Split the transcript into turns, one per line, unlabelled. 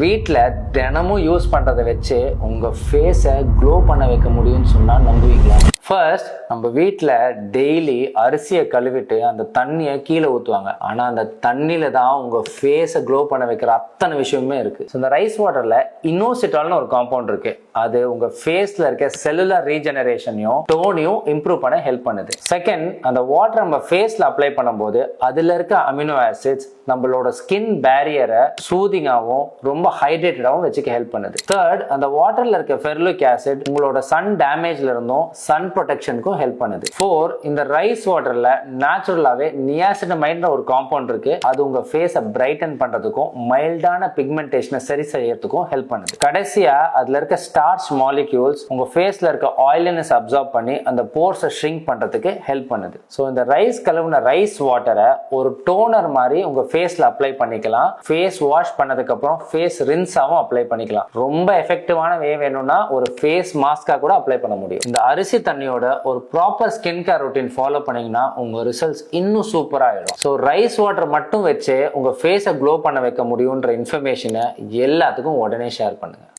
வீட்டில் தினமும் யூஸ் பண்ணுறதை வச்சு உங்கள் ஃபேஸை க்ளோ பண்ண வைக்க முடியும்னு சொன்னால் நம்புவீங்க. ஃபர்ஸ்ட் நம்ம வீட்டில் டெய்லி அரிசியை கழுவிட்டு அந்த தண்ணியை கீழே ஊற்றுவாங்க ஆனால் அந்த தண்ணியில் தான் உங்கள் ஃபேஸை க்ளோ பண்ண வைக்கிற அத்தனை விஷயமே இருக்குது ஸோ இந்த ரைஸ் வாட்டரில் இன்னோசிட்டால்னு ஒரு காம்பவுண்ட் இருக்குது அது உங்கள் ஃபேஸில் இருக்க செல்லுலர் ரீஜெனரேஷனையும் டோனையும் இம்ப்ரூவ் பண்ண ஹெல்ப் பண்ணுது. செகண்ட் அந்த வாட்டர் நம்ம ஃபேஸில் அப்ளை பண்ணும்போது அதில் இருக்க அமினோ ஆசிட்ஸ் நம்மளோட ஸ்கின் பேரியரை சூதிங்காகவும் ரொம்ப ஹைட்ரேட்டடாகவும் வச்சுக்க ஹெல்ப் பண்ணுது. தேர்ட் அந்த வாட்டரில் இருக்க ஃபெர்லிக் ஆசிட் உங்களோட சன் டேமேஜ்ல இருந்தும் சன் ப்ரொடெக்ஷனுக்கும் ஹெல்ப் பண்ணுது. ஃபோர் இந்த ரைஸ் வாட்டர்ல நேச்சுரலாகவே நியாசினமைன்ற ஒரு காம்பவுண்ட் இருக்கு. அது உங்க ஃபேஸை பிரைட்டன் பண்றதுக்கும் மைல்டான பிக்மெண்டேஷனை சரி செய்யறதுக்கும் ஹெல்ப் பண்ணுது. கடைசியா அதுல இருக்க ஸ்டார்ச் மாலிக்யூல்ஸ் உங்க ஃபேஸ்ல இருக்க ஆயிலினஸ் அப்சார்ப் பண்ணி அந்த போர்ஸை ஷ்ரிங்க் பண்றதுக்கு ஹெல்ப் பண்ணுது. ஸோ இந்த ரைஸ் கழுவுன ரைஸ் வாட்டரை ஒரு டோனர் மாதிரி உங்க ஃபேஸ்ல அப்ளை பண்ணிக்கலாம். ஃபேஸ் வாஷ் பண்ணதுக்கு அப்புறம் ஃபேஸ் ரின்ஸாகவும் அப்ளை பண்ணிக்கலாம். ரொம்ப எஃபெக்டிவான வே வேணும்னா ஒரு ஃபேஸ் மாஸ்காக கூட அப்ளை பண்ண முடியும். இந்த அரிசி தண்ணியோட ஒரு proper skin care routine follow பண்ணீங்கன்னா உங்க ரிசல்ட்ஸ் இன்னும் சூப்பர் ஆயிடும். ஸோ ரைஸ் வாட்டர் மட்டும் வச்சு உங்க ஃபேஸை க்ளோ பண்ண வைக்க முடியுன்ற இன்ஃபர்மேஷனை எல்லாத்துக்கும் உடனே ஷேர் பண்ணுங்க.